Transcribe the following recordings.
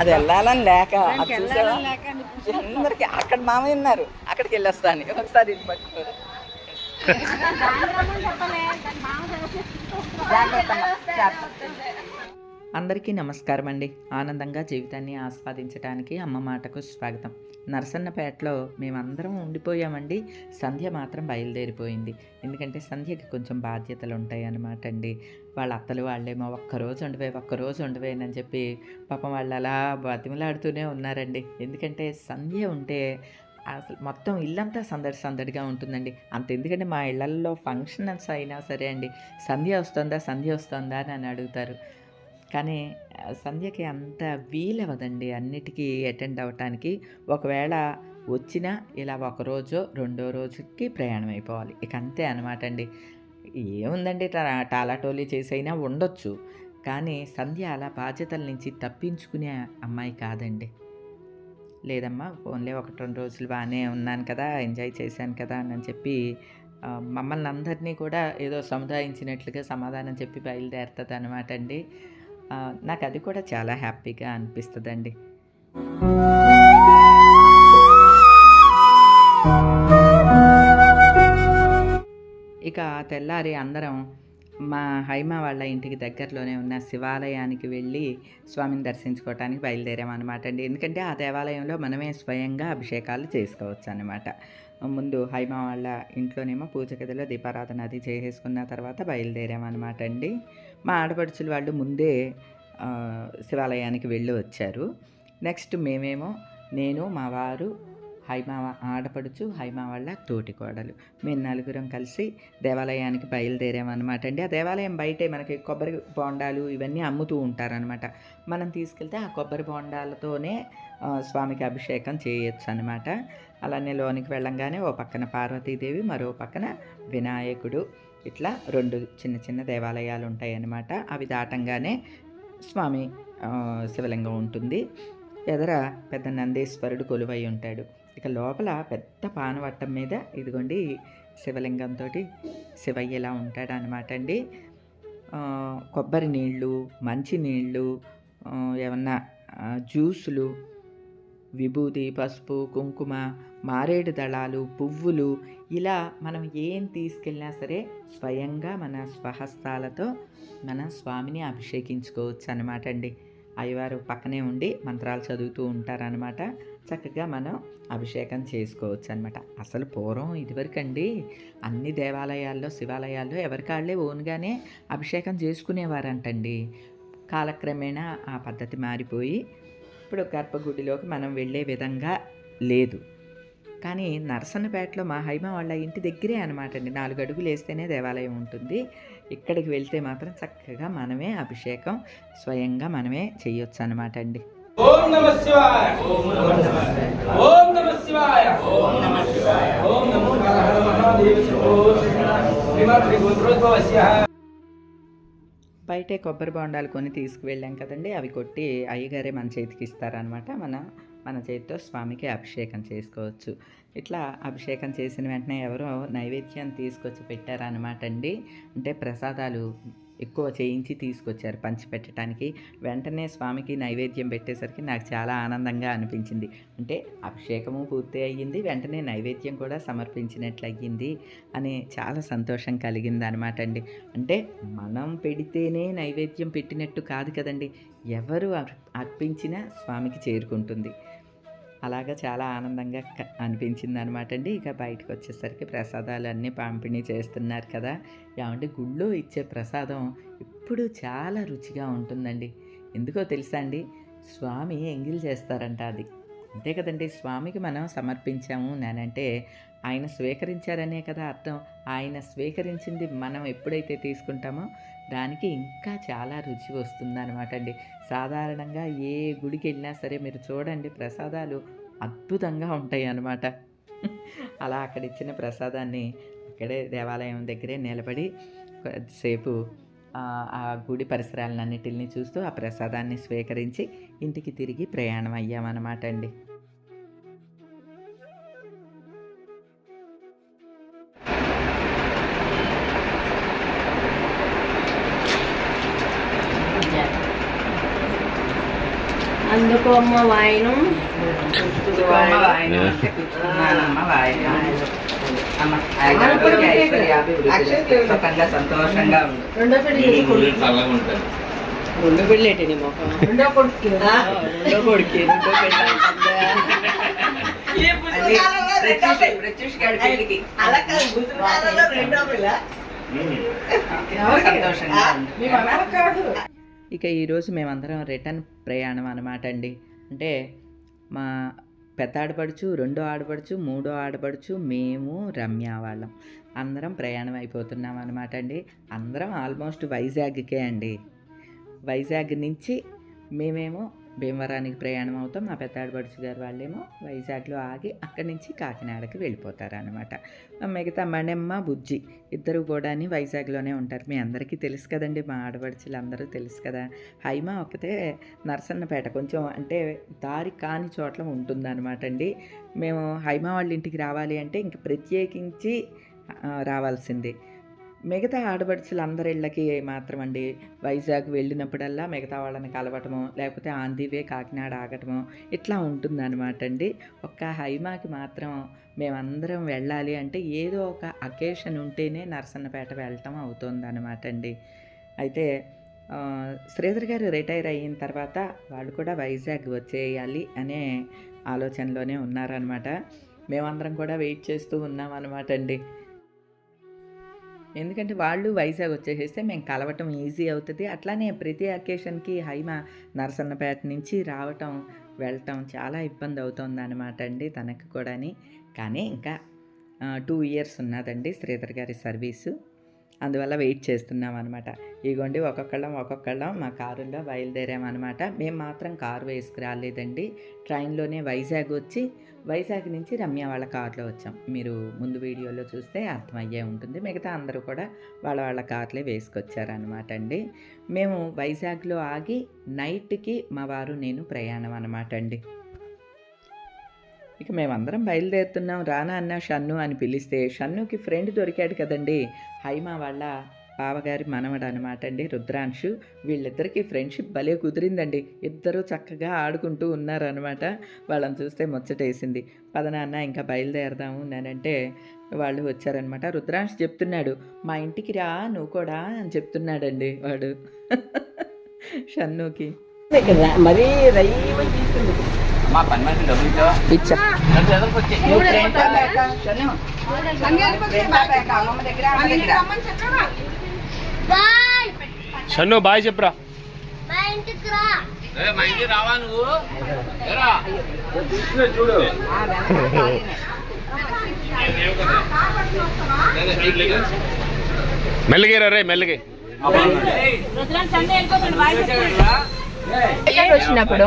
అది వెళ్ళాలని లేక చూసావా? అందరికి అక్కడ మామయ్య ఉన్నారు. అక్కడికి వెళ్ళొస్తాను. ఒకసారి ఇది పట్టుకోరు. అందరికీ నమస్కారం అండి ఆనందంగా జీవితాన్ని ఆస్వాదించడానికి అమ్మ మాటకు స్వాగతం. నరసన్నపేటలో మేమందరం ఉండిపోయామండి. సంధ్య మాత్రం బయలుదేరిపోయింది. ఎందుకంటే సంధ్యకి కొంచెం బాధ్యతలు ఉంటాయి అన్నమాట అండి. వాళ్ళ అత్తలు వాళ్ళేమో ఒక్కరోజు ఉండవే ఒక్కరోజు ఉండవేనని చెప్పి పాపం వాళ్ళు అలా బతిమలాడుతూనే ఉన్నారండి. ఎందుకంటే సంధ్య ఉంటే అసలు మొత్తం ఇల్లంతా సందడి సందడిగా ఉంటుందండి. అంత ఎందుకంటే మా ఇళ్ళలో ఫంక్షన్స్ అయినా సరే అండి. సంధ్య వస్తుందా సంధ్య వస్తుందా అని అడుగుతారు. కానీ సంధ్యకి అంత వీలవదండి అన్నిటికీ అటెండ్ అవ్వటానికి. ఒకవేళ వచ్చినా ఇలా ఒకరోజు రెండో రోజుకి ప్రయాణం అయిపోవాలి. ఇక అంతే అనమాట అండి. ఏముందండి టాలాటోలీ చేసైనా ఉండొచ్చు. కానీ సంధ్య అలా బాధ్యతల నుంచి తప్పించుకునే అమ్మాయి కాదండి. లేదమ్మా ఓన్లీ ఒకటి రెండు రోజులు బాగానే ఉన్నాను కదా ఎంజాయ్ చేశాను కదా అని చెప్పి మమ్మల్ని అందరినీ కూడా ఏదో సముదాయించినట్లుగా సమాధానం చెప్పి బయలుదేరుతుంది అనమాట అండి. నాకు అది కూడా చాలా హ్యాపీగా అనిపిస్తుందండి. ఇక తెల్లారి అందరం మా హైమ వాళ్ళ ఇంటికి దగ్గరలోనే ఉన్న శివాలయానికి వెళ్ళి స్వామిని దర్శించుకోవటానికి బయలుదేరామన్నమాట అండి. ఎందుకంటే ఆ దేవాలయంలో మనమే స్వయంగా అభిషేకాలు చేసుకోవచ్చు అనమాట ముందు హైమ వాళ్ళ ఇంట్లోనేమో పూజ గదిలో దీపారాధన అది చేసేసుకున్న తర్వాత బయలుదేరామన్నమాట అండి. మా ఆడపడుచులు వాళ్ళు ముందే శివాలయానికి వెళ్ళి వచ్చారు. నెక్స్ట్ మేమేమో నేను మా వారు హైమా ఆడపడుచు హైమా వాళ్ళ తోటి కోడలు. మేము నలుగురం కలిసి దేవాలయానికి బయలుదేరామన్నమాట అండి. ఆ దేవాలయం బయటే మనకి కొబ్బరి బోండాలు ఇవన్నీ అమ్ముతూ ఉంటారనమాట మనం తీసుకెళ్తే ఆ కొబ్బరి బోండాలతోనే స్వామికి అభిషేకం చేయొచ్చు అనమాట అలానే లోనికి వెళ్ళంగానే ఓ పక్కన పార్వతీదేవి మరో పక్కన వినాయకుడు. ఇట్లా రెండు చిన్న చిన్న దేవాలయాలు ఉంటాయి అన్నమాట అవి దాటంగానే స్వామి శివలింగం ఉంటుంది. ఎదర పెద్ద నందీశ్వరుడు కొలువై ఉంటాడు ఇక లోపల పెద్ద పానవట్టం మీద ఇదిగోండి శివలింగంతో శివయ్య ఇలా ఉంటాడు అనమాట అండి కొబ్బరి నీళ్ళు మంచి నీళ్ళు ఏమన్నా జ్యూసులు విభూతి పసుపు కుంకుమ మారేడు దళాలు పువ్వులు ఇలా మనం ఏం తీసుకెళ్ళినా సరే స్వయంగా మన స్వహస్తాలతో మన స్వామిని అభిషేకించుకోవచ్చు అనమాట అండి. అయ్యవారు పక్కనే ఉండి మంత్రాలు చదువుతూ ఉంటారనమాట చక్కగా మనం అభిషేకం చేసుకోవచ్చు అనమాట అసలు పూర్వం ఇదివరకండి అన్ని దేవాలయాల్లో శివాలయాల్లో ఎవరికాళ్ళే ఓన్గానే అభిషేకం చేసుకునేవారంటండి. కాలక్రమేణా ఆ పద్ధతి మారిపోయి ఇప్పుడు గర్భగుడిలోకి మనం వెళ్ళే విధంగా లేదు. కానీ నరసన్నపేటలో మా హైమ వాళ్ళ ఇంటి దగ్గరే అనమాట అండి నాలుగు అడుగులు వేస్తేనే దేవాలయం ఉంటుంది. ఇక్కడికి వెళ్తే మాత్రం చక్కగా మనమే అభిషేకం స్వయంగా మనమే చేయొచ్చు అనమాట అండి ఓం నమ శివాయ. ఓం నమ శివాయ. ఓం నమ శివాయ. ఓం నమ శివాయ. ఓం నమో హర మహాదేవ శంభో శ్రీమాత్రి గోత్రోద్భవస్య బయటే కొబ్బరి బొండాలు కొని తీసుకువెళ్ళాం కదండి. అవి కొట్టి అయ్యగారే మన చేతికి ఇస్తారనమాట మన మన చేతితో స్వామికి అభిషేకం చేసుకోవచ్చు. ఇట్లా అభిషేకం చేసిన వెంటనే ఎవరో నైవేద్యం తీసుకొచ్చి పెట్టారనమాట అండి. అంటే ప్రసాదాలు ఎక్కువ చేయించి తీసుకొచ్చారు పంచిపెట్టడానికి వెంటనే స్వామికి నైవేద్యం పెట్టేసరికి నాకు చాలా ఆనందంగా అనిపించింది. అంటే అభిషేకము పూర్తి అయ్యింది వెంటనే నైవేద్యం కూడా సమర్పించినట్లు అయ్యింది అని చాలా సంతోషం కలిగింది అనమాట అండి. అంటే మనం పెడితేనే నైవేద్యం పెట్టినట్టు కాదు కదండి ఎవరు అర్పించినా స్వామికి చేరుకుంటుంది. అలాగా చాలా ఆనందంగా క- అనిపించింది అనమాట అండి. ఇక బయటకు వచ్చేసరికి ప్రసాదాలు అన్నీ పంపిణీ చేస్తున్నారు కదా. ఏమంటే గుళ్ళో ఇచ్చే ప్రసాదం ఎప్పుడు చాలా రుచిగా ఉంటుందండి. ఎందుకో తెలుసా అండి? స్వామి ఎంగిల్ చేస్తారంట అది. అంతే కదండి స్వామికి మనం సమర్పించాము నేనంటే ఆయన స్వీకరించారనే కదా అర్థం. ఆయన స్వీకరించింది మనం ఎప్పుడైతే తీసుకుంటామో దానికి ఇంకా చాలా రుచి వస్తుందన్నమాట అండి. సాధారణంగా ఏ గుడికి వెళ్ళినా సరే మీరు చూడండి ప్రసాదాలు అద్భుతంగా ఉంటాయి అన్నమాట అలా అక్కడ ఇచ్చిన ప్రసాదాన్ని అక్కడే దేవాలయం దగ్గరే నిలబడి కొద్దిసేపు ఆ గుడి పరిసరాలన్నిటిని చూస్తూ ఆ ప్రసాదాన్ని స్వీకరించి ఇంటికి తిరిగి ప్రయాణం అయ్యామన్నమాట అండి. ఐశ్వర్యాభివృద్ధులు. సుఖంగా సంతోషంగా ఉండు రెండో ఏంటి నీ రెండో కొడుకు. రెండో కొడుకు రెండో పెళ్ళికి సంతోషంగా. ఇక ఈరోజు మేమందరం రిటర్న్ ప్రయాణం అనమాట అండి. అంటే మా పెద్ద ఆడపడుచు రెండో ఆడపడుచు మూడో ఆడపడుచు మేము రమ్య వాళ్ళం. అందరం ప్రయాణం అయిపోతున్నాం అనమాట అండి. అందరం ఆల్మోస్ట్ వైజాగ్కే అండి. వైజాగ్ నుంచి మేమేమో భీమవరానికి ప్రయాణం అవుతాం. మా పెద్ద ఆడపడుచు గారు వాళ్ళేమో వైజాగ్లో ఆగి అక్కడి నుంచి కాకినాడకి వెళ్ళిపోతారు అనమాట మిగతా మణెమ్మ బుజ్జి ఇద్దరు కూడా వైజాగ్లోనే ఉంటారు. మీ అందరికీ తెలుసు కదండి మా ఆడపడుచులు అందరూ తెలుసు కదా. హైమ ఒకతే నరసన్నపేట కొంచెం అంటే దారి కాని చోట్ల ఉంటుందన్నమాట అండి మేము హైమ వాళ్ళ ఇంటికి రావాలి అంటే ఇంక ప్రత్యేకించి రావాల్సిందే. మిగతా ఆడబడుచులందరి ఇళ్ళకి మాత్రం అండి వైజాగ్ వెళ్ళినప్పుడల్లా మిగతా వాళ్ళని కలవటము లేకపోతే ఆంధీవే కాకినాడ ఆగటము ఇట్లా ఉంటుందన్నమాట అండి ఒక్క హైమాకి మాత్రం మేమందరం వెళ్ళాలి అంటే ఏదో ఒక అకేషన్ ఉంటేనే నరసన్నపేట వెళ్ళటం అవుతుందన్నమాట అండి అయితే శ్రీధర్ గారు రిటైర్ అయిన తర్వాత వాళ్ళు కూడా వైజాగ్ వచ్చేయాలి అనే ఆలోచనలోనే ఉన్నారనమాట మేమందరం కూడా వెయిట్ చేస్తూ ఉన్నాం అనమాట అండి ఎందుకంటే వాళ్ళు వైజాగ్ వచ్చేసేస్తే మేము కలవటం ఈజీ అవుతుంది. అట్లానే ప్రతి అకేషన్కి హైమ నరసన్నపేట నుంచి రావటం వెళ్ళటం చాలా ఇబ్బంది అవుతుంది అనమాట అండి తనకు కూడాని. కానీ ఇంకా టూ ఇయర్స్ ఉన్నదండి శ్రీధర్ గారి సర్వీసు. అందువల్ల వెయిట్ చేస్తున్నాం అనమాట ఇగోండి ఒక్కొక్కళ్ళం ఒక్కొక్కళ్ళం మా కారులో బయలుదేరామన్నమాట మేము మాత్రం కారు వేసుకురాలేదండి ట్రైన్లోనే వైజాగ్ వచ్చి వైజాగ్ నుంచి రమ్య వాళ్ళ కారులో వచ్చాం. మీరు ముందు వీడియోలో చూస్తే అర్థమయ్యే ఉంటుంది. మిగతా అందరూ కూడా వాళ్ళ వాళ్ళ కార్లే వేసుకొచ్చారనమాట అండి. మేము వైజాగ్లో ఆగి నైట్కి మా వారు నేను ప్రయాణం అనమాట అండి. ఇక మేమందరం బయలుదేరుతున్నాం. రానా అన్న షన్ను అని పిలిస్తే షన్నుకి ఫ్రెండ్ దొరికాడు కదండి. హైమా వాళ్ళ బావగారి మనవడు అనమాట అండి రుద్రాంశు. వీళ్ళిద్దరికీ ఫ్రెండ్షిప్ భలే కుదిరిందండి. ఇద్దరూ చక్కగా ఆడుకుంటూ ఉన్నారనమాట వాళ్ళని చూస్తే ముచ్చటేసింది. పదనాన్న ఇంకా బయలుదేరదాము నేనంటే వాళ్ళు వచ్చారనమాట రుద్రాంశ్ చెప్తున్నాడు మా ఇంటికి రా నువ్వు కూడా అని చెప్తున్నాడండి వాడు. షన్నుకి. మరీ రైవ తీసుకుంది మా పని మనిషి డబ్బులు ఇచ్చావా ఇచ్చా షన్ను. ఫ్రెండ్ బాబాక, అమ్మమ్మ దగ్గర అమ్మ దగ్గర షన్ను బాయ్ చెప్పురా మా ఇంటికి రావా నువ్వు ఏరా? చూడు మెల్లగిరా రే మెల్లగి. వచ్చినప్పుడు?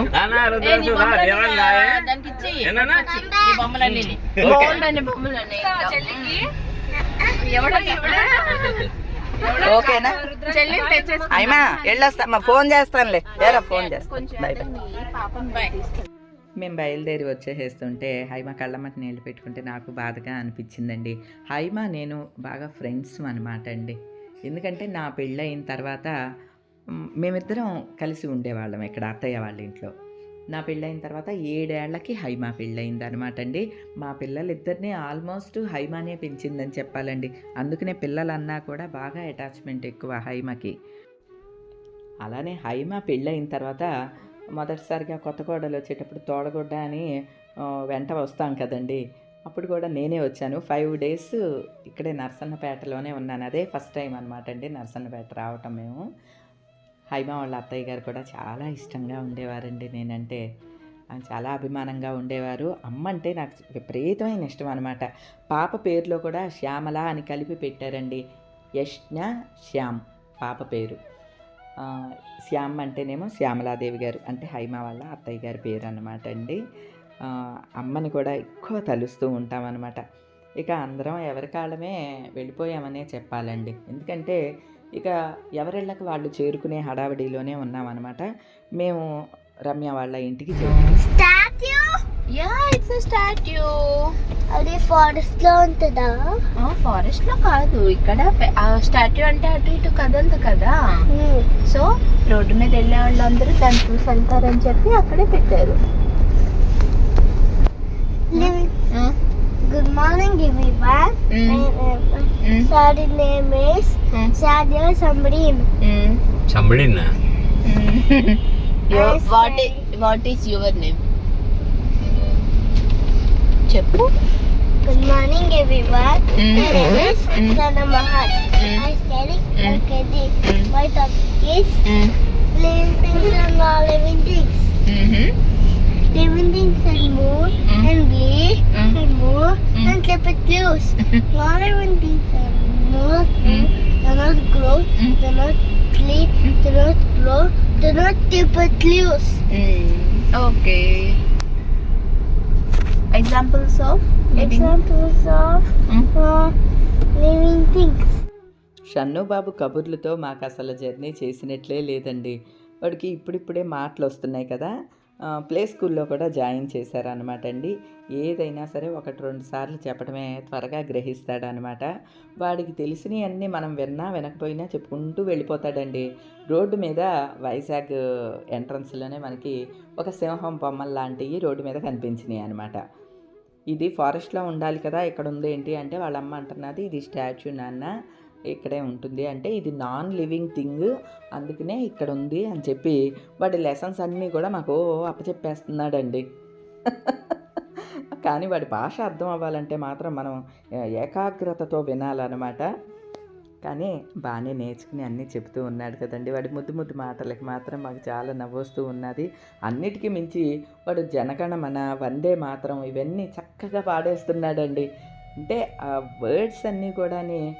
ఓకేనా? ఫోన్ చేస్తానులే. ఏరా ఫోన్ చేస్తాను మేము బయలుదేరి వచ్చేసేస్తుంటే హైమ కళ్ళమ్మట నీళ్ళు పెట్టుకుంటే నాకు బాధగా అనిపించిందండి. హైమ నేను బాగా ఫ్రెండ్స్ అనమాట అండి. ఎందుకంటే నా పెళ్ళయిన తర్వాత మ్, మేమిద్దరం కలిసి ఉండేవాళ్ళం ఇక్కడ అత్తయ్య వాళ్ళ ఇంట్లో. నా పెళ్ళయిన తర్వాత ఏడేళ్ళకి హైమా పెళ్ళయింది అనమాట అండి. మా పిల్లలిద్దరినీ ఆల్మోస్ట్ హైమానే పెంచిందని చెప్పాలండి. అందుకనే పిల్లలన్నా కూడా బాగా అటాచ్మెంట్ ఎక్కువ హైమాకి. అలానే హైమా పెళ్ళయిన తర్వాత మొదటిసారిగా కొత్త కోడలు వచ్చేటప్పుడు తోడగొడ్డ అని వెంట వస్తాం కదండి. అప్పుడు కూడా నేనే వచ్చాను. ఫైవ్ డేస్ ఇక్కడే నర్సన్నపేటలోనే ఉన్నాను. అదే ఫస్ట్ టైం అనమాట అండి నర్సన్నపేట రావటం మేము. హైమ వాళ్ళ అత్తయ్య గారు కూడా చాలా ఇష్టంగా ఉండేవారండి. నేనంటే చాలా అభిమానంగా ఉండేవారు. అమ్మ అంటే నాకు విపరీతమైన ఇష్టం అనమాట పాప పేరులో కూడా శ్యామల అని కలిపి పెట్టారండి. యష్ణ శ్యామ్ పాప పేరు. శ్యామ్ అంటేనేమో శ్యామలాదేవి గారు అంటే హైమ వాళ్ళ అత్తయ్య గారి పేరు అనమాట అండి. అమ్మని కూడా ఎక్కువ తలుస్తూ ఉంటామన్నమాట ఇక అందరం ఎవరి కాలమే వెళ్ళిపోయామనే చెప్పాలండి. ఎందుకంటే ఇక ఎవరిళ్ళకి వాళ్ళు చేరుకునే హడావిడిలోనే ఉన్నామన్నమాట. మేము రమ్య వాళ్ళ ఇంటికి చేరుకున్నాం. యా ఇట్స్ అ స్టాట్యూ అది ఫారెస్ట్లో ఉంటుందా? ఫారెస్ట్లో కాదు. ఇక్కడ స్టాట్యూ అంటే అటు ఇటు కదలదు కదా. సో రోడ్డు మీద వెళ్ళే వాళ్ళందరూ దాన్ని చూసి వెళ్తారని చెప్పి అక్కడే పెట్టారు. Mm. Sorry name is Mm. Sadia Samrin చంబడినా I what say- what is your name చెప్పు Good morning everyone Mm. My name is Mm. Sana Mahat Mm. I study Mm. LKG Mm. My topic is living things and non-living Mm. things are not Mm. move, do not grow, Mm. do not sleep, do not grow, do not keep it loose okay examples of Examples of Mm. uh, living things Shannu బాబు కబుర్లతో మాకు అసలు journey చేసినట్లే లేదండి వాడికి ఇప్పుడిప్పుడే మాటలు వస్తున్నాయి కదా ప్లే స్కూల్లో కూడా జాయిన్ చేశారనమాట అండి. ఏదైనా సరే ఒకటి రెండు సార్లు చెప్పడమే త్వరగా గ్రహిస్తాడనమాట వాడికి తెలిసినవన్నీ మనం విన్నా వినకపోయినా చెప్పుకుంటూ వెళ్ళిపోతాడండి. రోడ్డు మీద వైజాగ్ ఎంట్రన్స్లోనే మనకి ఒక సింహం బొమ్మలు లాంటివి రోడ్డు మీద కనిపించినాయి అనమాట ఇది ఫారెస్ట్లో ఉండాలి కదా ఇక్కడ ఉంది ఏంటి అంటే వాళ్ళ అమ్మ అంటున్నది ఇది స్టాచ్యూ నాన్న. ఇక్కడే ఉంటుంది. అంటే ఇది నాన్ లివింగ్ థింగ్. అందుకనే ఇక్కడ ఉంది అని చెప్పి వాడి లెసన్స్ అన్నీ కూడా మాకు అప్పచెప్పేస్తున్నాడండి. కానీ వాడి భాష అర్థం అవ్వాలంటే మాత్రం మనం ఏకాగ్రతతో వినాలన్నమాట. కానీ బాగానే నేర్చుకుని అన్నీ చెప్తూ ఉన్నాడు కదండి. వాడి ముద్దు ముద్దు మాటలకి మాత్రం మాకు చాలా నవ్వొస్తూ ఉన్నది. అన్నిటికీ మించి వాడు జనగణమన వందే మాత్రం ఇవన్నీ చక్కగా పాడేస్తున్నాడండి. అంటే ఆ వర్డ్స్ అన్నీ కూడాని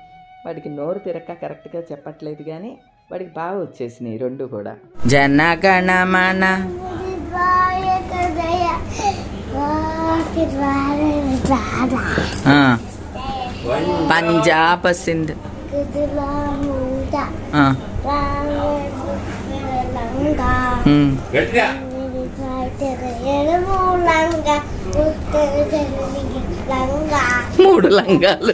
వాడికి నోరు తిరక్క కరెక్ట్గా చెప్పట్లేదు కానీ వాడికి బాగా వచ్చేసినాయి రెండు కూడా. జనగణమన పంజాబ్ సింధ్. మూడు లంగాలు.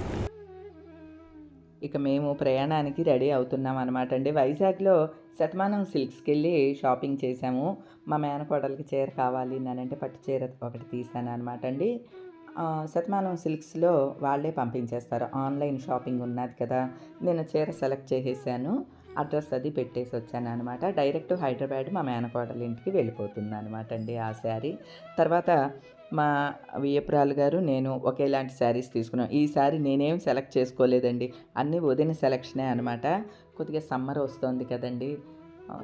ఇక మేము ప్రయాణానికి రెడీ అవుతున్నాం అనమాట అండి. వైజాగ్లో శతమానం సిల్క్స్కి వెళ్ళి షాపింగ్ చేసాము మా మేనకోడలకి చీర కావాలి అంటే పట్టు చీర ఒకటి తీసాను అనమాట అండి. శతమానం సిల్క్స్లో వాళ్ళే పంపించేస్తారు. ఆన్లైన్ షాపింగ్ ఉన్నది కదా. నేను చీర సెలెక్ట్ చేసేసాను. అడ్రస్ అది పెట్టేసి వచ్చాను అనమాట డైరెక్ట్ హైదరాబాద్ మా మేనకోడల ఇంటికి వెళ్ళిపోతుంది అనమాట అండి ఆ శారీ. తర్వాత మా వియ్యపురాలు గారు నేను ఒకేలాంటి శారీస్ తీసుకున్నాం ఈ శారీ నేనేం సెలెక్ట్ చేసుకోలేదండి. అన్నీ వదిన సెలెక్షనే అనమాట కొద్దిగా సమ్మర్ వస్తుంది కదండి.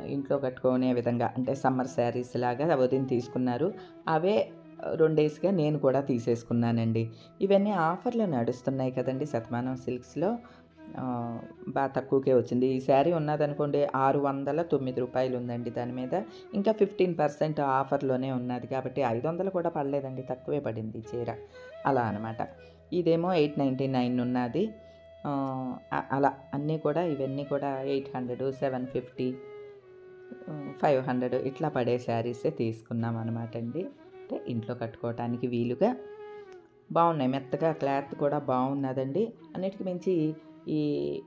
ఇంట్లో కట్టుకునే విధంగా అంటే సమ్మర్ శారీస్ లాగా వదిన తీసుకున్నారు. అవే రెండేసిగా నేను కూడా తీసేసుకున్నానండి. ఇవన్నీ ఆఫర్లు నడుస్తున్నాయి కదండి శతమానం సిల్క్స్లో. బాగా తక్కువకే వచ్చింది. ఈ శారీ ఉన్నదనుకోండి ఆరు వందల తొమ్మిది రూపాయలు ఉందండి దాని మీద. ఇంకా ఫిఫ్టీన్ పర్సెంట్ ఆఫర్లోనే ఉన్నది కాబట్టి ఐదు వందలు కూడా పడలేదండి తక్కువే పడింది చీర. అలా అనమాట ఇదేమో ఎయిట్ నైంటీ నైన్ ఉన్నది. అలా అన్నీ కూడా ఇవన్నీ కూడా eight hundred seven fifty five hundred ఇట్లా పడే శారీసే తీసుకున్నాం అనమాట అండి అంటే ఇంట్లో కట్టుకోవటానికి వీలుగా బాగున్నాయి. మెత్తగా క్లాత్ కూడా బాగున్నదండి. అన్నిటికి మించి ఈ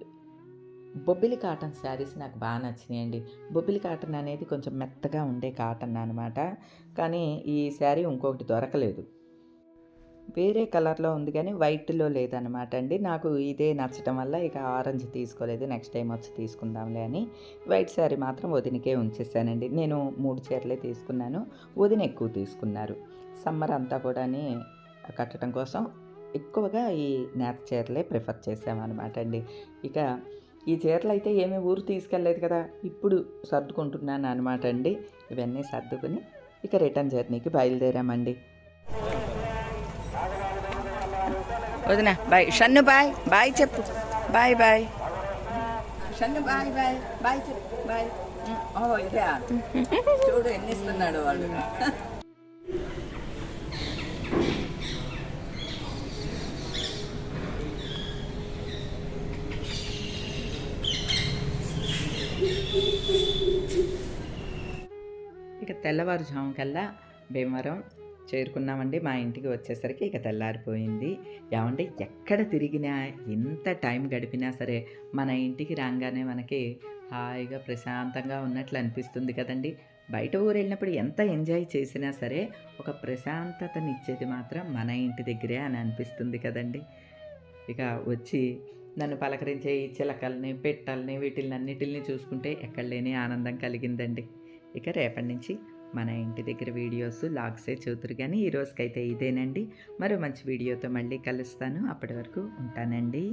బొబ్బిలి కాటన్ శారీస్ నాకు బాగా నచ్చినాయండి. బొబ్బిలి కాటన్ అనేది కొంచెం మెత్తగా ఉండే కాటన్ అనమాట కానీ ఈ శారీ ఇంకొకటి దొరకలేదు. వేరే కలర్లో ఉంది కానీ వైట్లో లేదనమాట అండి. నాకు ఇదే నచ్చటం వల్ల ఇక ఆరెంజ్ తీసుకోలేదు. నెక్స్ట్ టైం వచ్చి తీసుకుందాంలే అని వైట్ శారీ మాత్రం వదినకే ఉంచేసానండి. నేను మూడు చీరలే తీసుకున్నాను. వదిన ఎక్కువ తీసుకున్నారు. సమ్మర్ అంతా కూడా కట్టడం కోసం ఎక్కువగా ఈ నేత చీరలే ప్రిఫర్ చేసామన్నమాట అండి ఇక ఈ చీరలు అయితే ఏమీ ఊరు తీసుకెళ్ళలేదు కదా ఇప్పుడు సర్దుకుంటున్నాను అనమాట అండి ఇవన్నీ సర్దుకుని ఇక రిటర్న్ జర్నీకి బయలుదేరామండి. వదిన బాయ్. షన్ను బాయ్. బాయ్ చెప్పు. Bye bye. Shannu bye bye. Bye చెప్పు బాయ్. ఓ ఇదే. చూడు ఎన్ని ఇస్తున్నాడు వాడు. ఇక తెల్లవారుజాము కల్లా భీమవరం చేరుకున్నామండి. మా ఇంటికి వచ్చేసరికి ఇక తెల్లారిపోయింది. ఏమంటే ఎక్కడ తిరిగినా ఎంత టైం గడిపినా సరే మన ఇంటికి రాగానే మనకి హాయిగా ప్రశాంతంగా ఉన్నట్లు అనిపిస్తుంది కదండి. బయట ఊరు వెళ్ళినప్పుడు ఎంత ఎంజాయ్ చేసినా సరే ఒక ప్రశాంతతనిచ్చేది మాత్రం మన ఇంటి దగ్గరే అని అనిపిస్తుంది కదండి. ఇక వచ్చి నన్ను పలకరించే ఈ చిలకల్ని పెట్టల్ని వీటిలన్నిటిని చూసుకుంటే ఎక్కడ లేని ఆనందం కలిగిందండి. ఇక రేపటి నుంచి మన ఇంటి దగ్గర వీడియోస్ లాగ్సే చూతురు కానీ ఈ రోజుకైతే ఇదేనండి. మరో మంచి వీడియోతో మళ్ళీ కలుస్తాను. అప్పటి వరకు ఉంటానండి.